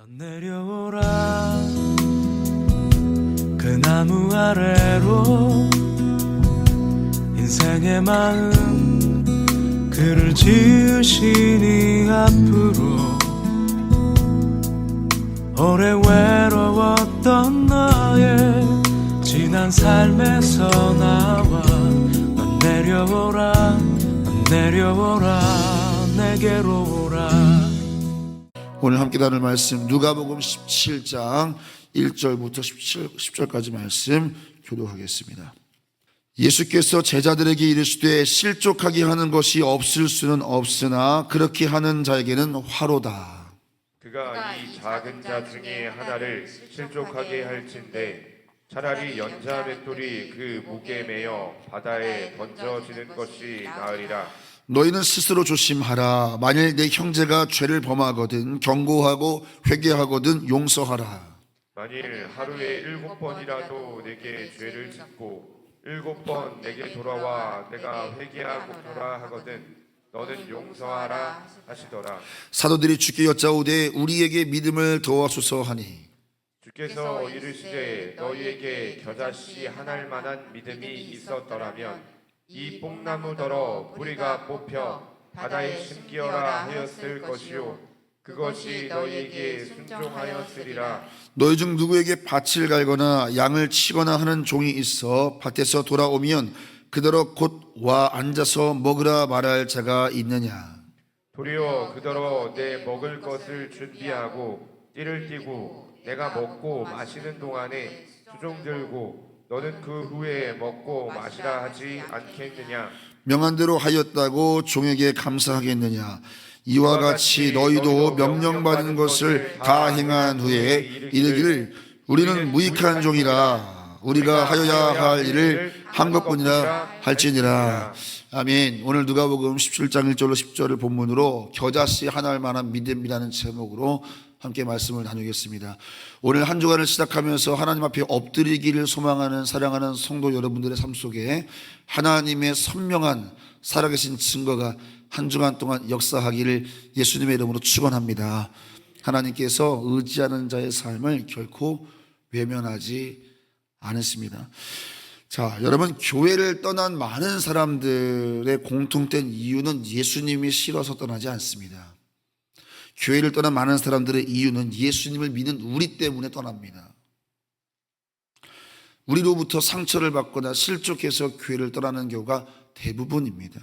넌 내려오라. 그 나무 아래로 인생의 마음 그를 지으시니 앞으로 오래 외로웠던 너의 지난 삶에서 나와 넌 내려오라 넌 내려오라 내게로 오라 오늘 함께 나눌 말씀 누가복음 17장 1절부터 17, 10절까지 말씀 교도하겠습니다. 예수께서 제자들에게 이르시되 실족하게 하는 것이 없을 수는 없으나 그렇게 하는 자에게는 화로다. 그가 이 작은 자 중에 하나를 실족하게 할진대 차라리 연자 맷돌이 그 목에 매여 바다에 던져지는 것이 나으리라 너희는 스스로 조심하라. 만일 내 형제가 죄를 범하거든 경고하고 회개하거든 용서하라. 만일 하루에 일곱 번이라도 내게 죄를 짓고 일곱 번 내게 돌아와 내가 회개하고라 하거든 너는 용서하라 하시더라 사도들이 주께 여짜오되 우리에게 믿음을 도와주소 하니 주께서 이르시되 너희에게 겨자씨 하나일 만한 믿음이 있었더라면 이 뽕나무더러 뿌리가 뽑혀 바다에 심기어라 하였을 것이요. 그것이 너희에게 순종하였으리라. 너희 중 누구에게 밭을 갈거나 양을 치거나 하는 종이 있어 밭에서 돌아오면 그대로 곧 와 앉아서 먹으라 말할 자가 있느냐? 도리어 그더러 내 먹을 것을 준비하고 띠를 띠고 내가 먹고 마시는 동안에 수종 들고 너는 그 후에 먹고 마시라 하지 않겠느냐? 명한 대로 하였다고 종에게 감사하겠느냐? 이와 같이 너희도 명령받은 것을 다 행한 후에 이르기를 우리는 무익한 종이라. 우리가 하여야 할 일을 한 것뿐이라 할지니라. 아멘. 오늘 누가복음 17장 1절로 10절을 본문으로 겨자씨 하나할 만한 믿음이라는 제목으로 함께 말씀을 나누겠습니다 오늘 한 주간을 시작하면서 하나님 앞에 엎드리기를 소망하는 사랑하는 성도 여러분들의 삶 속에 하나님의 선명한 살아계신 증거가 한 주간 동안 역사하기를 예수님의 이름으로 축원합니다. 하나님께서 의지하는 자의 삶을 결코 외면하지 않으십니다. 자, 여러분 교회를 떠난 많은 사람들의 공통된 이유는 예수님이 싫어서 떠나지 않습니다. 교회를 떠난 많은 사람들의 이유는 예수님을 믿는 우리 때문에 떠납니다. 우리로부터 상처를 받거나 실족해서 교회를 떠나는 경우가 대부분입니다.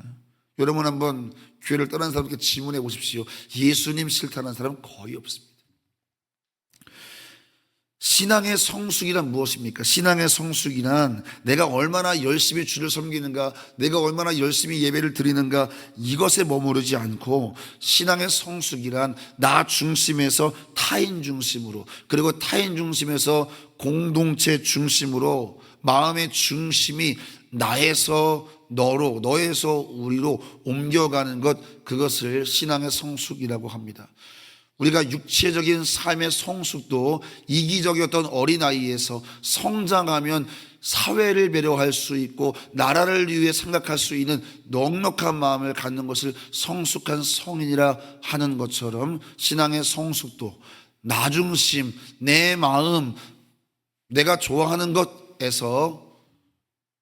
여러분 한번 교회를 떠난 사람께 질문해 보십시오. 예수님 싫다는 사람은 거의 없습니다. 신앙의 성숙이란 무엇입니까? 신앙의 성숙이란 내가 얼마나 열심히 주를 섬기는가, 내가 얼마나 열심히 예배를 드리는가, 이것에 머무르지 않고 신앙의 성숙이란 나 중심에서 타인 중심으로, 그리고 타인 중심에서 공동체 중심으로 마음의 중심이 나에서 너로, 너에서 우리로 옮겨가는 것, 그것을 신앙의 성숙이라고 합니다. 우리가 육체적인 삶의 성숙도 이기적이었던 어린아이에서 성장하면 사회를 배려할 수 있고 나라를 위해 생각할 수 있는 넉넉한 마음을 갖는 것을 성숙한 성인이라 하는 것처럼 신앙의 성숙도 나 중심, 내 마음, 내가 좋아하는 것에서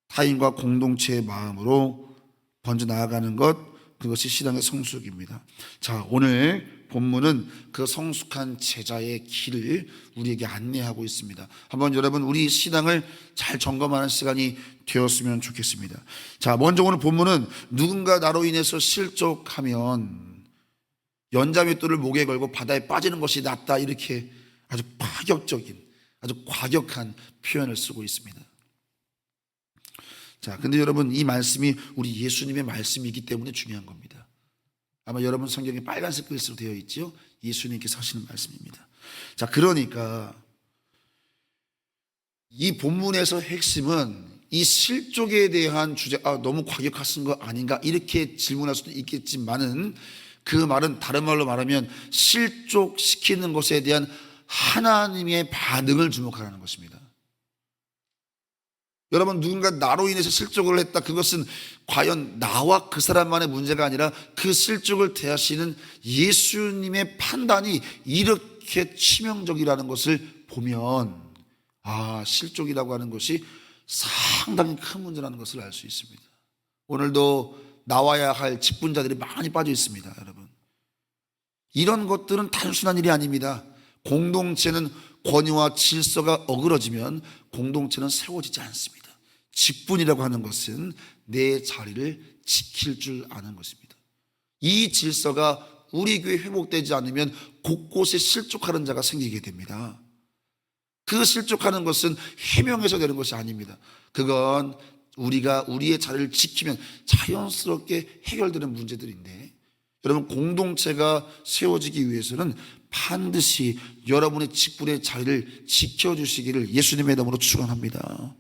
타인과 공동체의 마음으로 번져 나아가는 것 그것이 신앙의 성숙입니다. 자, 오늘 본문은 그 성숙한 제자의 길을 우리에게 안내하고 있습니다. 한번 여러분 우리 신앙을 잘 점검하는 시간이 되었으면 좋겠습니다. 자, 먼저 오늘 본문은 누군가 나로 인해서 실족하면 연자맷돌을 목에 걸고 바다에 빠지는 것이 낫다 이렇게 아주 파격적인 아주 과격한 표현을 쓰고 있습니다. 자, 근데 여러분 이 말씀이 우리 예수님의 말씀이기 때문에 중요한 겁니다. 아마 여러분 성경에 빨간색 글씨로 되어 있죠? 예수님께서 하시는 말씀입니다. 자, 그러니까 이 본문에서 핵심은 이 실족에 대한 주제, 아, 너무 과격하신 거 아닌가? 이렇게 질문할 수도 있겠지만은 그 말은 다른 말로 말하면 실족시키는 것에 대한 하나님의 반응을 주목하라는 것입니다. 여러분 누군가 나로 인해서 실족을 했다 그것은 과연 나와 그 사람만의 문제가 아니라 그 실족을 대하시는 예수님의 판단이 이렇게 치명적이라는 것을 보면 아 실족이라고 하는 것이 상당히 큰 문제라는 것을 알 수 있습니다. 오늘도 나와야 할 직분자들이 많이 빠져 있습니다, 여러분. 이런 것들은 단순한 일이 아닙니다. 공동체는 권위와 질서가 어그러지면 공동체는 세워지지 않습니다. 직분이라고 하는 것은 내 자리를 지킬 줄 아는 것입니다. 이 질서가 우리 교회 회복되지 않으면 곳곳에 실족하는 자가 생기게 됩니다. 그 실족하는 것은 해명해서 되는 것이 아닙니다. 그건 우리가 우리의 자리를 지키면 자연스럽게 해결되는 문제들인데 여러분 공동체가 세워지기 위해서는 반드시 여러분의 직분의 자리를 지켜주시기를 예수님의 이름으로 축원합니다.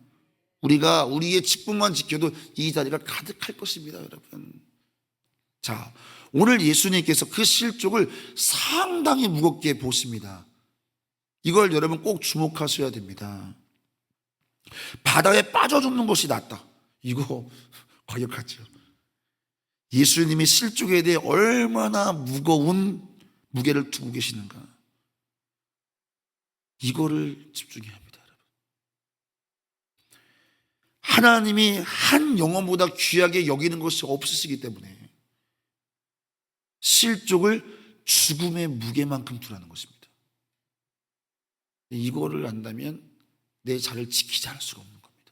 우리가 우리의 직분만 지켜도 이 자리가 가득할 것입니다, 여러분. 자, 오늘 예수님께서 그 실족을 상당히 무겁게 보십니다. 이걸 여러분 꼭 주목하셔야 됩니다. 바다에 빠져 죽는 것이 낫다. 이거 과격하죠. 예수님이 실족에 대해 얼마나 무거운 무게를 두고 계시는가. 이거를 집중해야 합니다, 여러분. 하나님이 한 영혼보다 귀하게 여기는 것이 없으시기 때문에 실족을 죽음의 무게만큼 두라는 것입니다. 이거를 안다면 내 자리를 지키지 않을 수가 없는 겁니다.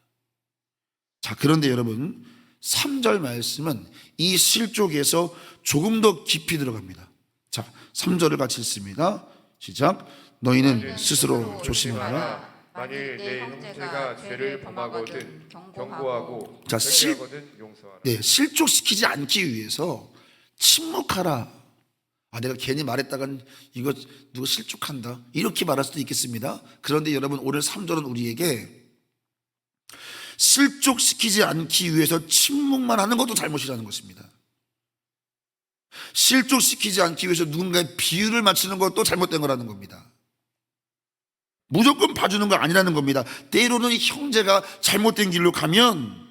자, 그런데 여러분, 3절 말씀은 이 실족에서 조금 더 깊이 들어갑니다. 자, 3절을 같이 읽습니다. 시작. 너희는 스스로 조심하라. 만일 내 형제가 죄를 범하거든 경고하고 자, 실- 회개하거든 용서하라. 네, 실족시키지 않기 위해서 침묵하라. 아, 내가 괜히 말했다간 이거 누가 실족한다. 이렇게 말할 수도 있겠습니다. 그런데 여러분, 오늘 3절은 우리에게 실족시키지 않기 위해서 침묵만 하는 것도 잘못이라는 것입니다. 실족시키지 않기 위해서 누군가의 비유를 맞추는 것도 잘못된 거라는 겁니다. 무조건 봐주는 거 아니라는 겁니다. 때로는 형제가 잘못된 길로 가면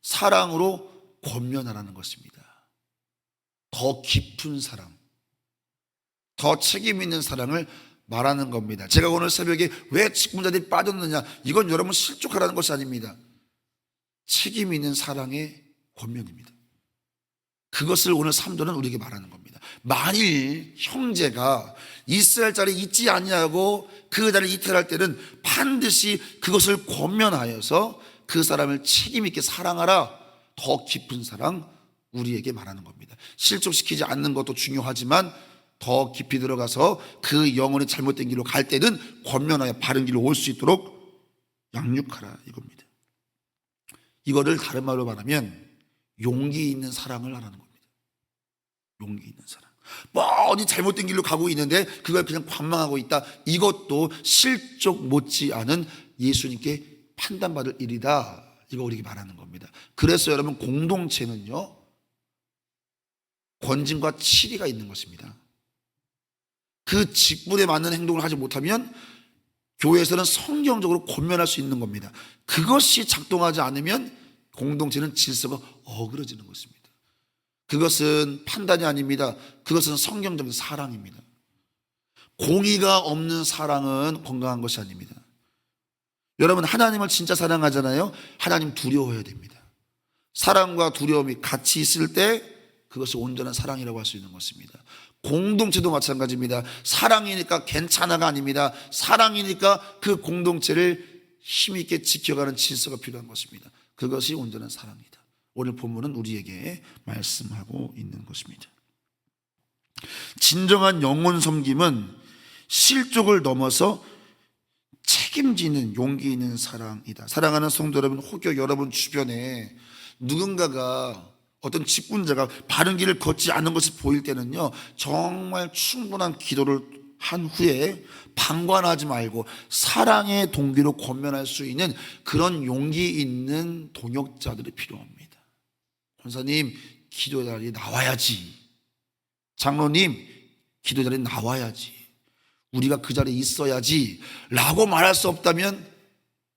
사랑으로 권면하라는 것입니다. 더 깊은 사랑, 더 책임 있는 사랑을 말하는 겁니다. 제가 오늘 새벽에 왜 직분자들이 빠졌느냐? 이건 여러분 실족하라는 것이 아닙니다. 책임 있는 사랑의 권면입니다. 그것을 오늘 3절은 우리에게 말하는 겁니다. 만일 형제가 할 자리에 있지 아니하고 그 자리를 이탈할 때는 반드시 그것을 권면하여서 그 사람을 책임 있게 사랑하라. 더 깊은 사랑 우리에게 말하는 겁니다. 실족시키지 않는 것도 중요하지만 더 깊이 들어가서 그 영혼이 잘못된 길로 갈 때는 권면하여 바른 길로 올 수 있도록 양육하라 이겁니다. 이거를 다른 말로 말하면 용기 있는 사랑을 하라는 겁니다. 용기 있는 사랑. 뻔히 잘못된 길로 가고 있는데 그걸 그냥 관망하고 있다. 이것도 실족 못지 않은 예수님께 판단받을 일이다. 이거 우리에게 말하는 겁니다. 그래서 여러분 공동체는요. 권징과 치리가 있는 것입니다. 그 직분에 맞는 행동을 하지 못하면 교회에서는 성경적으로 권면할 수 있는 겁니다. 그것이 작동하지 않으면 공동체는 질서가 어그러지는 것입니다. 그것은 판단이 아닙니다. 그것은 성경적인 사랑입니다. 공의가 없는 사랑은 건강한 것이 아닙니다. 여러분, 하나님을 진짜 사랑하잖아요. 하나님 두려워해야 됩니다. 사랑과 두려움이 같이 있을 때 그것이 온전한 사랑이라고 할 수 있는 것입니다. 공동체도 마찬가지입니다. 사랑이니까 괜찮아가 아닙니다. 사랑이니까 그 공동체를 힘있게 지켜가는 질서가 필요한 것입니다. 그것이 온전한 사랑이다. 오늘 본문은 우리에게 말씀하고 있는 것입니다. 진정한 영혼 섬김은 실족을 넘어서 책임지는 용기 있는 사랑이다. 사랑하는 성도 여러분, 혹여 여러분 주변에 누군가가 어떤 직분자가 바른 길을 걷지 않는 것이 보일 때는요, 정말 충분한 기도를 한 후에 방관하지 말고 사랑의 동기로 권면할 수 있는 그런 용기 있는 동역자들이 필요합니다. 권사님, 기도 자리에 나와야지. 장로님, 기도 자리에 나와야지. 우리가 그 자리에 있어야지. 라고 말할 수 없다면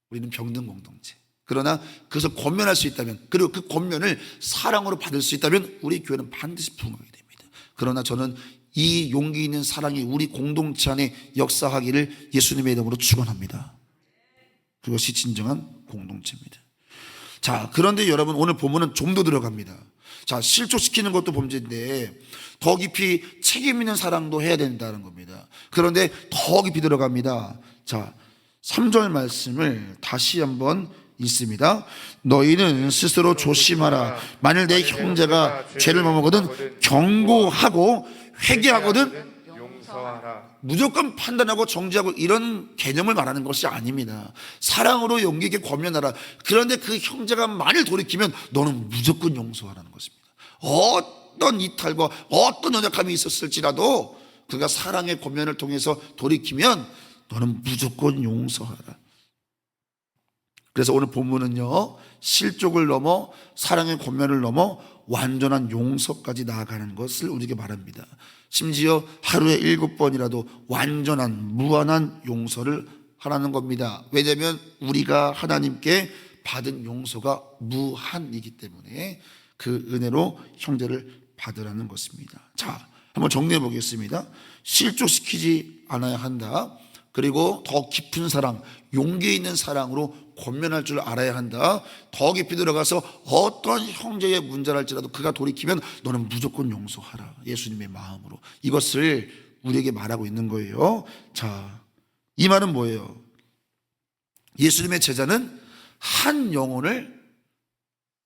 우리는 병든 공동체. 그러나 그것을 권면할 수 있다면 그리고 그 권면을 사랑으로 받을 수 있다면 우리 교회는 반드시 부흥하게 됩니다. 그러나 저는 이 용기 있는 사랑이 우리 공동체 안에 역사하기를 예수님의 이름으로 축원합니다. 그것이 진정한 공동체입니다. 자, 그런데 여러분 오늘 본문은 좀 더 들어갑니다. 자, 실족시키는 것도 범죄인데 더 깊이 책임 있는 사랑도 해야 된다는 겁니다. 그런데 더 깊이 들어갑니다. 자, 3절 말씀을 다시 한번 읽습니다. 너희는 스스로 조심하라. 만일 내 형제가 죄를 머무거든 경고하고 회개하거든 용서하라. 무조건 판단하고 정지하고 이런 개념을 말하는 것이 아닙니다. 사랑으로 용기 있게 권면하라. 그런데 그 형제가 만일 돌이키면 너는 무조건 용서하라는 것입니다. 어떤 이탈과 어떤 연약함이 있었을지라도 그가 사랑의 권면을 통해서 돌이키면 너는 무조건 용서하라. 그래서 오늘 본문은요, 실족을 넘어 사랑의 권면을 넘어 완전한 용서까지 나아가는 것을 우리에게 말합니다. 심지어 하루에 일곱 번이라도 완전한 무한한 용서를 하라는 겁니다. 왜냐하면 우리가 하나님께 받은 용서가 무한이기 때문에 그 은혜로 형제를 받으라는 것입니다. 자, 한번 정리해 보겠습니다. 실족시키지 않아야 한다. 그리고 더 깊은 사랑, 용기 있는 사랑으로 권면할 줄 알아야 한다. 더 깊이 들어가서 어떤 형제의 문제랄지라도 그가 돌이키면 너는 무조건 용서하라. 예수님의 마음으로. 이것을 우리에게 말하고 있는 거예요. 자, 이 말은 뭐예요? 예수님의 제자는 한 영혼을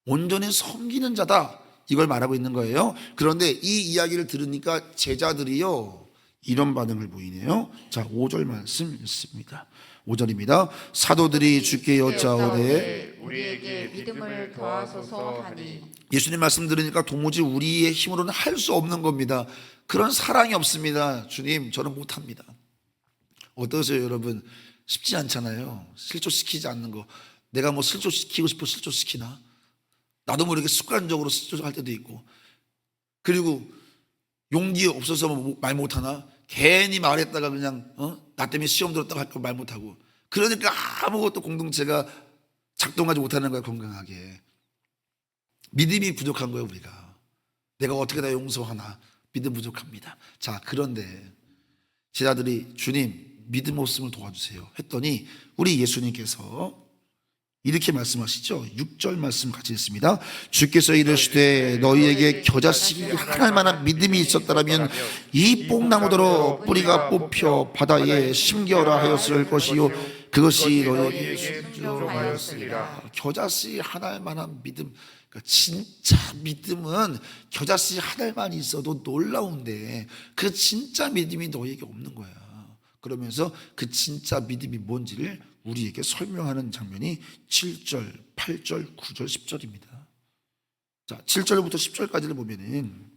온전히 섬기는 자다. 이걸 말하고 있는 거예요. 그런데 이 이야기를 들으니까 제자들이요. 이런 반응을 보이네요. 자, 5절 말씀 읽습니다. 5절입니다. 사도들이 주께 여짜오되 우리에게 믿음을 더하소서 하니 예수님 말씀 들으니까 도무지 우리의 힘으로는 할 수 없는 겁니다. 그런 사랑이 없습니다. 주님, 저는 못합니다. 어떠세요, 여러분? 쉽지 않잖아요. 실조시키지 않는 거. 내가 뭐 실조시키고 싶어 실조시키나? 나도 모르게 습관적으로 실조할 때도 있고. 그리고 용기 없어서 뭐말 못하나? 괜히 말했다가 그냥, 어? 나 때문에 시험 들었다고 할까 말 못하고. 그러니까 아무것도 공동체가 작동하지 못하는 거야, 건강하게. 믿음이 부족한 거예요, 우리가. 내가 어떻게 다 용서하나? 믿음 부족합니다. 자, 그런데 제자들이 주님, 믿음 없음을 도와주세요. 했더니 우리 예수님께서 이렇게 말씀하시죠. 6절 말씀 같이 읽습니다. 주께서 이르시되 너희에게 겨자씨기 하나일 만한 믿음이 있었다면 이 뽕나무더러 뿌리가 뽑혀 바다에 심겨라 하였을 것이요 그것이 너희에게 순종하였으리라. 겨자씨 하나일 만한 믿음. 그러니까 진짜 믿음은 겨자씨 하나만 있어도 놀라운데 그 진짜 믿음이 너희에게 없는 거야. 그러면서 그 진짜 믿음이 뭔지를 우리에게 설명하는 장면이 7절, 8절, 9절, 10절입니다. 자, 7절부터 10절까지를 보면은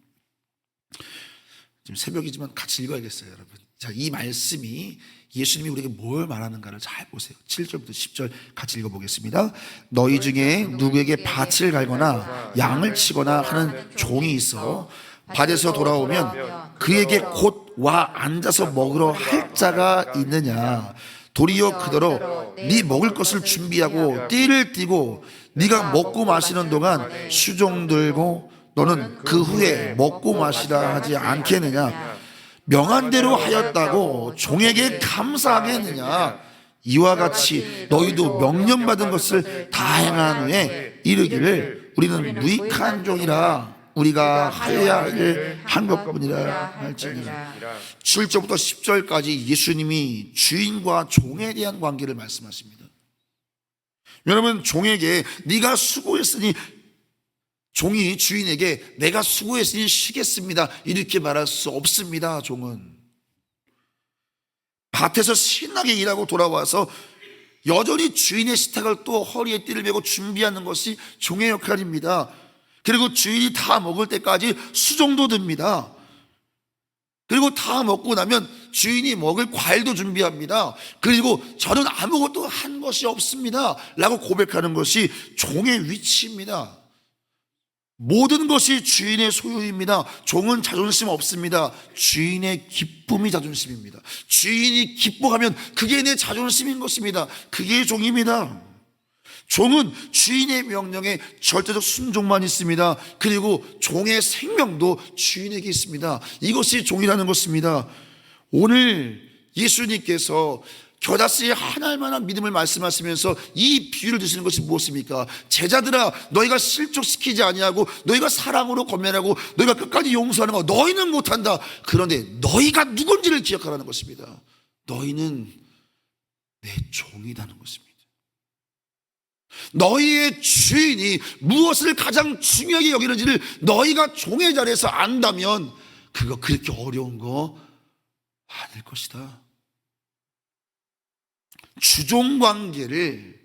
지금 새벽이지만 같이 읽어야겠어요, 여러분. 자, 이 말씀이 예수님이 우리에게 뭘 말하는가를 잘 보세요. 7절부터 10절 같이 읽어보겠습니다. 너희 중에 누구에게 밭을 갈거나 양을 치거나 하는 종이 있어 밭에서 돌아오면 그에게 곧 와 앉아서 먹으러 할 자가 있느냐. 도리어 그대로 네. 먹을 것을 준비하고 띠를 띠고 네가 먹고 마시는 동안 수종 들고 너는 그 후에 먹고 마시라 하지 않겠느냐. 명한 대로 하였다고 종에게 감사하겠느냐. 이와 같이 너희도 명령받은 것을 다 행한 후에 이르기를 우리는 무익한 종이라 우리가 하여야 할 한 것뿐이라 할지니라. 7절부터 10절까지 예수님이 주인과 종에 대한 관계를 말씀하십니다. 여러분 종에게 네가 수고했으니 종이 주인에게 내가 수고했으니 쉬겠습니다. 이렇게 말할 수 없습니다. 종은 밭에서 신나게 일하고 돌아와서 여전히 주인의 식탁을 또 허리에 띠를 메고 준비하는 것이 종의 역할입니다. 그리고 주인이 다 먹을 때까지 수정도 듭니다. 그리고 다 먹고 나면 주인이 먹을 과일도 준비합니다. 그리고 저는 아무것도 한 것이 없습니다. 라고 고백하는 것이 종의 위치입니다. 모든 것이 주인의 소유입니다. 종은 자존심 없습니다. 주인의 기쁨이 자존심입니다. 주인이 기뻐하면 그게 내 자존심인 것입니다. 그게 종입니다. 종은 주인의 명령에 절대적 순종만 있습니다. 그리고 종의 생명도 주인에게 있습니다. 이것이 종이라는 것입니다. 오늘 예수님께서 겨다스의 하나만한 믿음을 말씀하시면서 이 비유를 드시는 것이 무엇입니까? 제자들아 너희가 실족시키지 아니하고 너희가 사랑으로 권면하고 너희가 끝까지 용서하는 거 너희는 못한다. 그런데 너희가 누군지를 기억하라는 것입니다. 너희는 내 종이라는 것입니다. 너희의 주인이 무엇을 가장 중요하게 여기는지를 너희가 종의 자리에서 안다면 그거 그렇게 어려운 거 아닐 것이다. 주종 관계를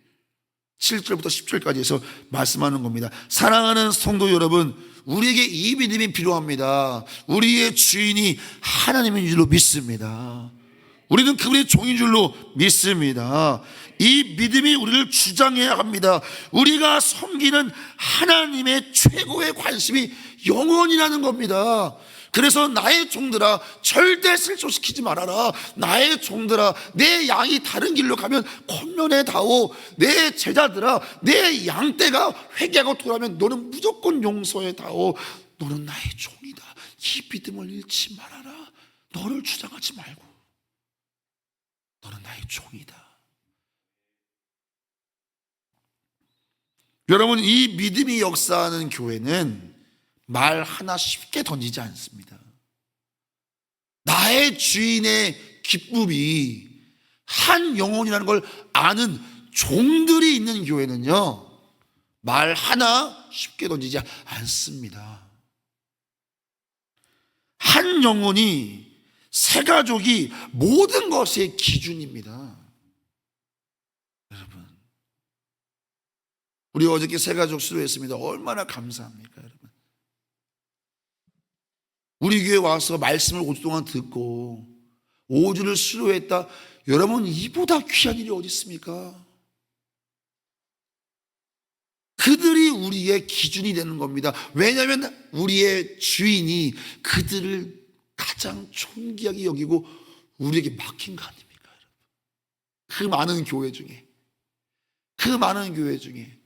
7절부터 10절까지 해서 말씀하는 겁니다. 사랑하는 성도 여러분, 우리에게 이 믿음이 필요합니다. 우리의 주인이 하나님인 줄로 믿습니다. 우리는 그분의 종인 줄로 믿습니다. 이 믿음이 우리를 주장해야 합니다. 우리가 섬기는 하나님의 최고의 관심이 영원이라는 겁니다. 그래서 나의 종들아 절대 실족시키지 말아라. 나의 종들아 내 양이 다른 길로 가면 권면해 다오. 내 제자들아 내 양떼가 회개하고 돌아오면 너는 무조건 용서해 다오. 너는 나의 종이다. 이 믿음을 잃지 말아라. 너를 주장하지 말고 너는 나의 종이다. 여러분 이 믿음이 역사하는 교회는 말 하나 쉽게 던지지 않습니다. 나의 주인의 기쁨이 한 영혼이라는 걸 아는 종들이 있는 교회는요, 말 하나 쉽게 던지지 않습니다. 한 영혼이 새 가족이 모든 것의 기준입니다. 여러분, 우리 어저께 새 가족 수료했습니다. 얼마나 감사합니까, 여러분? 우리 교회 와서 말씀을 5주 동안 듣고 5주를 수료했다. 여러분 이보다 귀한 일이 어디 있습니까? 그들이 우리의 기준이 되는 겁니다. 왜냐하면 우리의 주인이 그들을 가장 존귀하게 여기고 우리에게 맡긴 거 아닙니까? 그 많은 교회 중에 그 많은 교회 중에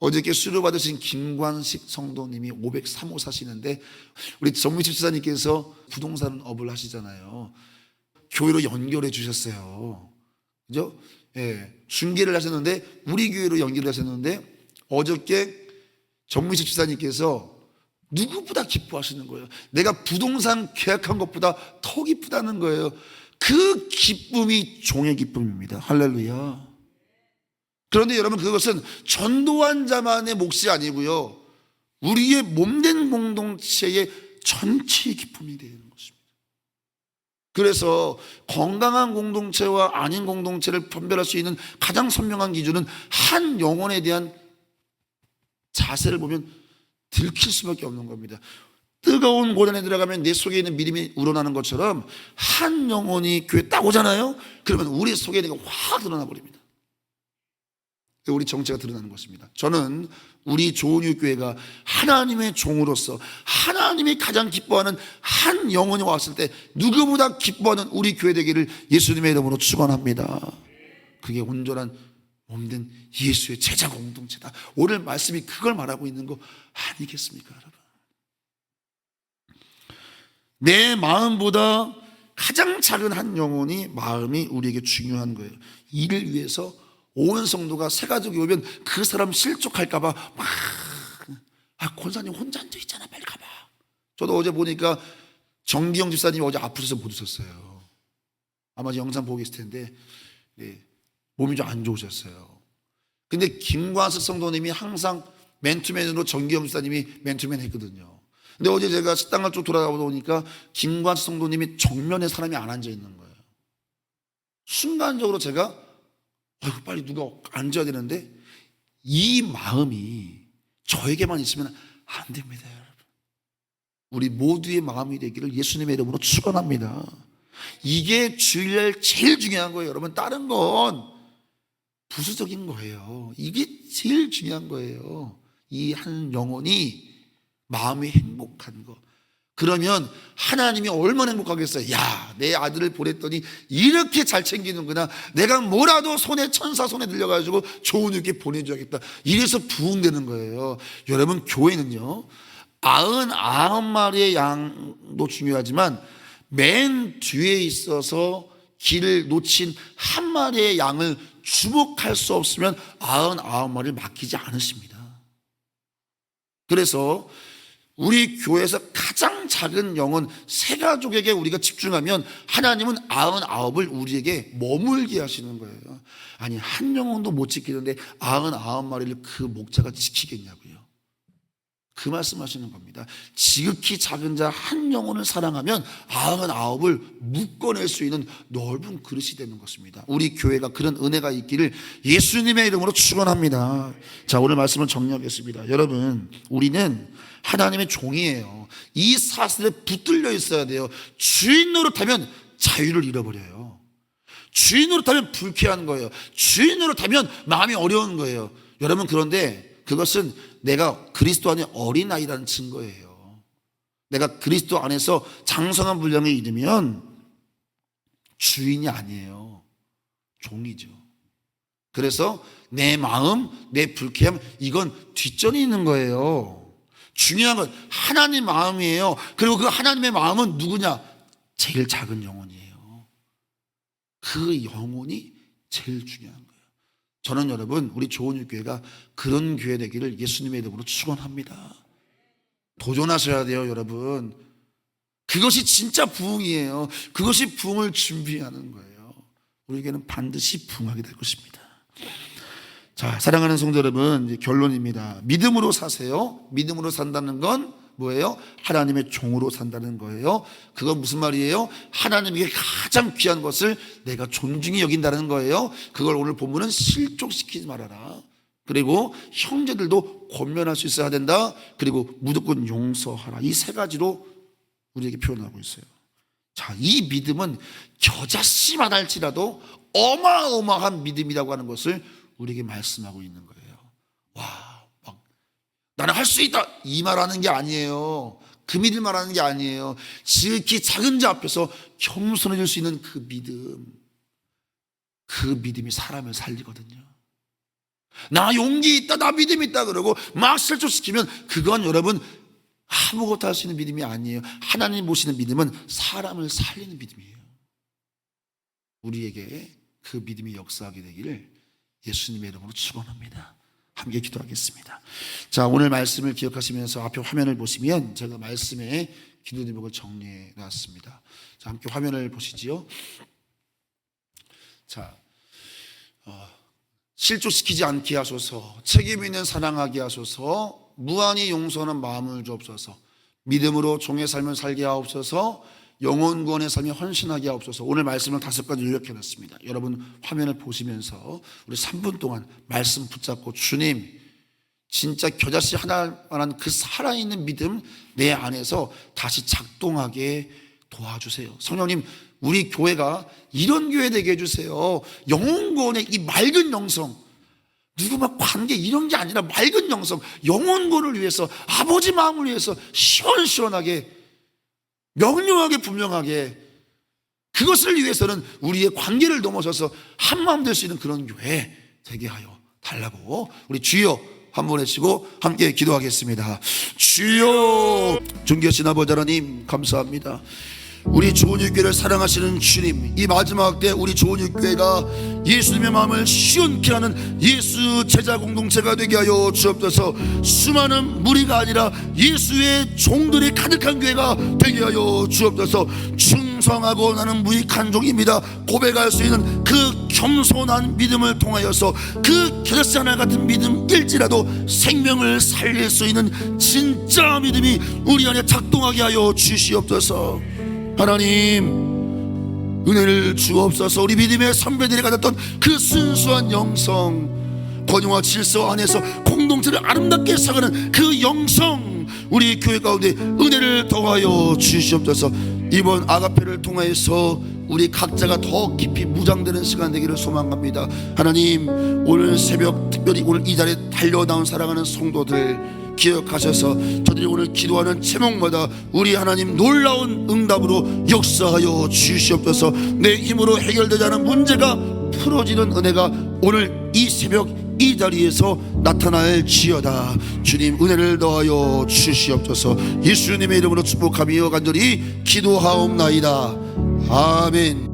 어저께 수료 받으신 김관식 성도님이 503호 사시는데 우리 정미철 지사님께서 부동산 업을 하시잖아요. 교회로 연결해 주셨어요. 그죠? 예. 중계를 하셨는데 우리 교회로 연결을 하셨는데 어저께 정미철 지사님께서 누구보다 기뻐하시는 거예요. 내가 부동산 계약한 것보다 더 기쁘다는 거예요. 그 기쁨이 종의 기쁨입니다. 할렐루야. 그런데 여러분 그것은 전도한 자만의 몫이 아니고요. 우리의 몸된 공동체의 전체의 기쁨이 되는 것입니다. 그래서 건강한 공동체와 아닌 공동체를 분별할 수 있는 가장 선명한 기준은 한 영혼에 대한 자세를 보면 들킬 수밖에 없는 겁니다. 뜨거운 고단에 들어가면 내 속에 있는 믿음이 우러나는 것처럼 한 영혼이 교회 딱 오잖아요. 그러면 우리 속에 있는 게 확 드러나 버립니다. 우리 정체가 드러나는 것입니다. 저는 우리 조은유 교회가 하나님의 종으로서 하나님이 가장 기뻐하는 한 영혼이 왔을 때 누구보다 기뻐하는 우리 교회 되기를 예수님의 이름으로 축원합니다. 그게 온전한 몸된 예수의 제자 공동체다. 오늘 말씀이 그걸 말하고 있는 거 아니겠습니까, 여러분? 내 마음보다 가장 작은 한 영혼이 마음이 우리에게 중요한 거예요. 이를 위해서 온 성도가 새 가족이 오면 그 사람 실족할까봐 막, 아, 권사님 혼자 앉아 있잖아. 빨리 가봐. 저도 어제 보니까 정기영 집사님이 어제 아프셔서 못 오셨어요. 아마 영상 보고 계실 텐데, 네, 몸이 좀 안 좋으셨어요. 근데 김관석 성도님이 항상 맨투맨으로 정기영 집사님이 맨투맨 했거든요. 근데 어제 제가 식당을 쭉 돌아다니다 보니까 김관석 성도님이 정면에 사람이 안 앉아 있는 거예요. 순간적으로 제가 아이고 빨리 누가 앉아야 되는데 이 마음이 저에게만 있으면 안 됩니다, 여러분. 우리 모두의 마음이 되기를 예수님의 이름으로 축원합니다. 이게 주일날 제일 중요한 거예요, 여러분. 다른 건 부수적인 거예요. 이게 제일 중요한 거예요. 이 한 영혼이 마음이 행복한 거. 그러면 하나님이 얼마나 행복하겠어요. 야, 내 아들을 보냈더니 이렇게 잘 챙기는구나. 내가 뭐라도 손에 천사 손에 들려가지고 좋은 이렇게 보내줘야겠다. 이래서 부흥되는 거예요. 여러분 교회는요. 아흔 아홉 마리의 양도 중요하지만 맨 뒤에 있어서 길을 놓친 한 마리의 양을 주목할 수 없으면 아흔 아홉 마리를 맡기지 않으십니다. 그래서 우리 교회에서 가장 작은 영은 세 가족에게 우리가 집중하면 하나님은 아흔 아홉을 우리에게 머물게 하시는 거예요. 아니 한 영혼도 못 지키는데 아흔 아홉 마리를 그 목자가 지키겠냐고요. 그 말씀하시는 겁니다. 지극히 작은 자 한 영혼을 사랑하면 아흔 아홉을 묶어낼 수 있는 넓은 그릇이 되는 것입니다. 우리 교회가 그런 은혜가 있기를 예수님의 이름으로 축원합니다. 자 오늘 말씀을 정리하겠습니다. 여러분 우리는 하나님의 종이에요. 이 사슬에 붙들려 있어야 돼요. 주인 노릇하면 자유를 잃어버려요. 주인 노릇하면 불쾌한 거예요. 주인 노릇하면 마음이 어려운 거예요. 여러분 그런데 그것은 내가 그리스도 안에 어린아이라는 증거예요. 내가 그리스도 안에서 장성한 분량에 이르면 주인이 아니에요. 종이죠. 그래서 내 마음, 내 불쾌함, 이건 뒷전이 있는 거예요. 중요한 건 하나님 마음이에요. 그리고 그 하나님의 마음은 누구냐? 제일 작은 영혼이에요. 그 영혼이 제일 중요한 거예요. 저는 여러분 우리 좋은 교회가 그런 교회 되기를 예수님의 이름으로 축원합니다. 도전하셔야 돼요, 여러분. 그것이 진짜 부흥이에요. 그것이 부흥을 준비하는 거예요. 우리에게는 반드시 부흥하게 될 것입니다. 자, 사랑하는 성도 여러분, 결론입니다. 믿음으로 사세요. 믿음으로 산다는 건 뭐예요? 하나님의 종으로 산다는 거예요. 그건 무슨 말이에요? 하나님에게 가장 귀한 것을 내가 존중히 여긴다는 거예요. 그걸 오늘 본문은 실족시키지 말아라. 그리고 형제들도 권면할 수 있어야 된다. 그리고 무조건 용서하라. 이 세 가지로 우리에게 표현하고 있어요. 자, 이 믿음은 겨자씨만 할지라도 어마어마한 믿음이라고 하는 것을 우리에게 말씀하고 있는 거예요. 와, 막 나는 할 수 있다 이 말하는 게 아니에요. 그 믿음 말하는 게 아니에요. 지극히 작은 자 앞에서 겸손해질 수 있는 그 믿음, 그 믿음이 사람을 살리거든요. 나 용기 있다, 나 믿음 있다 그러고 막 실족시키면 그건 여러분 아무것도 할 수 있는 믿음이 아니에요. 하나님 모시는 믿음은 사람을 살리는 믿음이에요. 우리에게 그 믿음이 역사하게 되기를 예수님의 이름으로 축원합니다. 함께 기도하겠습니다. 자, 오늘 말씀을 기억하시면서 앞에 화면을 보시면 제가 말씀에 기도 제목을 정리해 놨습니다. 자, 함께 화면을 보시지요. 자, 어, 실족시키지 않게 하소서, 책임 있는 사랑하게 하소서, 무한히 용서하는 마음을 주옵소서, 믿음으로 종의 삶을 살게 하옵소서, 영원 구원의 삶에 헌신하게 하옵소서. 오늘 말씀을 다섯 가지 요약해 놨습니다. 여러분 화면을 보시면서 우리 3분 동안 말씀 붙잡고 주님 진짜 겨자씨 하나만한 그 살아있는 믿음 내 안에서 다시 작동하게 도와주세요. 성령님, 우리 교회가 이런 교회 되게 해주세요. 영혼 구원의 이 맑은 영성, 누구만 관계 이런 게 아니라 맑은 영성, 영혼 구원을 위해서 아버지 마음을 위해서 시원시원하게 명료하게 분명하게 그것을 위해서는 우리의 관계를 넘어서서 한마음 될 수 있는 그런 교회 되게 하여 달라고 우리 주여 한번 외치고 함께 기도하겠습니다. 주여 존귀하신 아버지 하나님 감사합니다. 우리 좋은 육교를 사랑하시는 주님 이 마지막 때 우리 좋은 육교회가 예수님의 마음을 시원케 하는 예수 제자 공동체가 되게 하여 주옵소서. 수많은 무리가 아니라 예수의 종들이 가득한 교회가 되게 하여 주옵소서. 충성하고 나는 무익한 종입니다. 고백할 수 있는 그 겸손한 믿음을 통하여서 그 겨자씨 하나 같은 믿음일지라도 생명을 살릴 수 있는 진짜 믿음이 우리 안에 작동하게 하여 주시옵소서 하나님 은혜를 주옵소서. 우리 믿음의 선배들이 가졌던 그 순수한 영성 권위와 질서 안에서 공동체를 아름답게 살아가는 그 영성 우리 교회 가운데 은혜를 더하여 주시옵소서. 이번 아가페를 통하여서 우리 각자가 더 깊이 무장되는 시간 되기를 소망합니다. 하나님 오늘 새벽 특별히 오늘 이 자리에 달려 나온 사랑하는 성도들 기억하셔서 저들이 오늘 기도하는 제목마다 우리 하나님 놀라운 응답으로 역사하여 주시옵소서. 내 힘으로 해결되지 않은 문제가 풀어지는 은혜가 오늘 이 새벽 이 자리에서 나타날 지어다. 주님 은혜를 더하여 주시옵소서. 예수님의 이름으로 축복하며 간절히 기도하옵나이다. 아멘